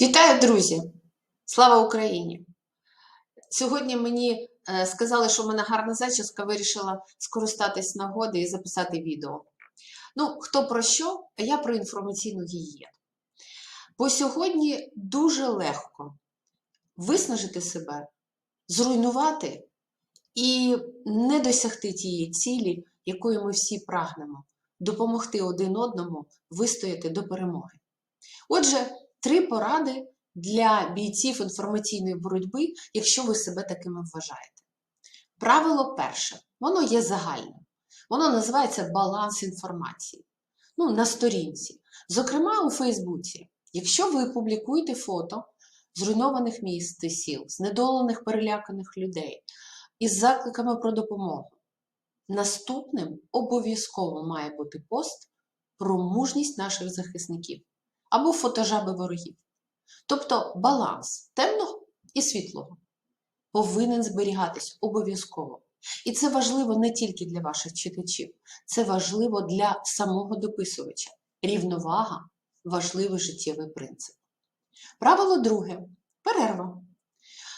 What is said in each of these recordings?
Вітаю, друзі! Слава Україні! Сьогодні мені е, сказали, що в мене гарна зачіска, вирішила скористатись нагоди і записати відео. Ну, хто про що, а я про інформаційну гігієну. Бо сьогодні дуже легко виснажити себе, зруйнувати і не досягти тієї цілі, якої ми всі прагнемо, допомогти один одному вистояти до перемоги. Отже, три поради для бійців інформаційної боротьби, якщо ви себе такими вважаєте. Правило перше, воно є загальним. Воно називається баланс інформації. Ну, на сторінці. Зокрема, у Фейсбуці. Якщо ви публікуєте фото зруйнованих міст і сіл, знедолених переляканих людей із закликами про допомогу, наступним обов'язково має бути пост про мужність наших захисників або фотожаби ворогів. Тобто баланс темного і світлого повинен зберігатись обов'язково. І це важливо не тільки для ваших читачів, це важливо для самого дописувача. Рівновага важливий життєвий принцип. Правило друге перерва.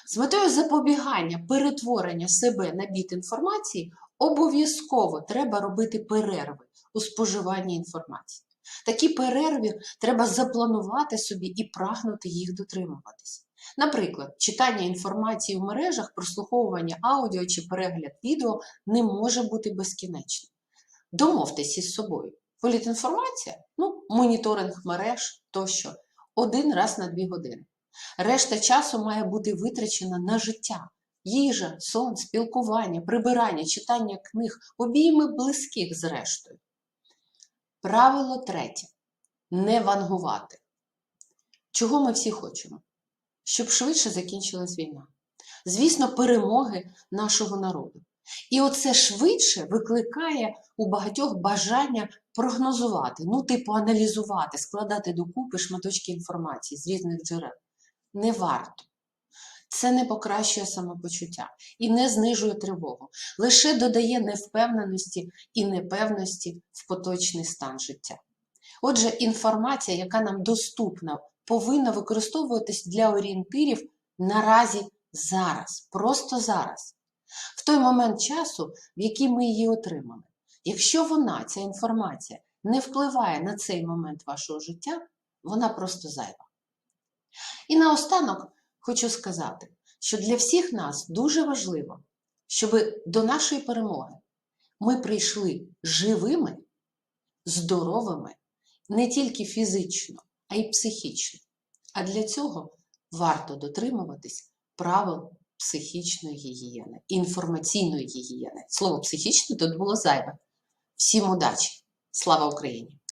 З метою запобігання перетворення себе на біт інформації обов'язково треба робити перерви у споживанні інформації. Такі перерви треба запланувати собі і прагнути їх дотримуватись. Наприклад, читання інформації в мережах, прослуховування аудіо чи перегляд відео не може бути безкінечним. Домовтесь із собою. Політінформація, ну, моніторинг мереж тощо, один раз на дві години. Решта часу має бути витрачена на життя. Їжа, сон, спілкування, прибирання, читання книг, обійми близьких зрештою. Правило третє не вангувати. Чого ми всі хочемо? Щоб швидше закінчилась війна. Звісно, перемоги нашого народу. І оце швидше викликає у багатьох бажання прогнозувати, ну, типу, аналізувати, складати докупи шматочки інформації з різних джерел. Не варто. Це не покращує самопочуття і не знижує тривогу, лише додає невпевненості і непевності в поточний стан життя. Отже, інформація, яка нам доступна, повинна використовуватись для орієнтирів наразі зараз, просто зараз, в той момент часу, в який ми її отримали. Якщо вона, ця інформація, не впливає на цей момент вашого життя, вона просто зайва. І наостанок хочу сказати, що для всіх нас дуже важливо, щоб до нашої перемоги ми прийшли живими, здоровими, не тільки фізично, а й психічно. А для цього варто дотримуватись правил психічної гігієни, інформаційної гігієни. Слово психічне тут було зайве. Всім удачі! Слава Україні!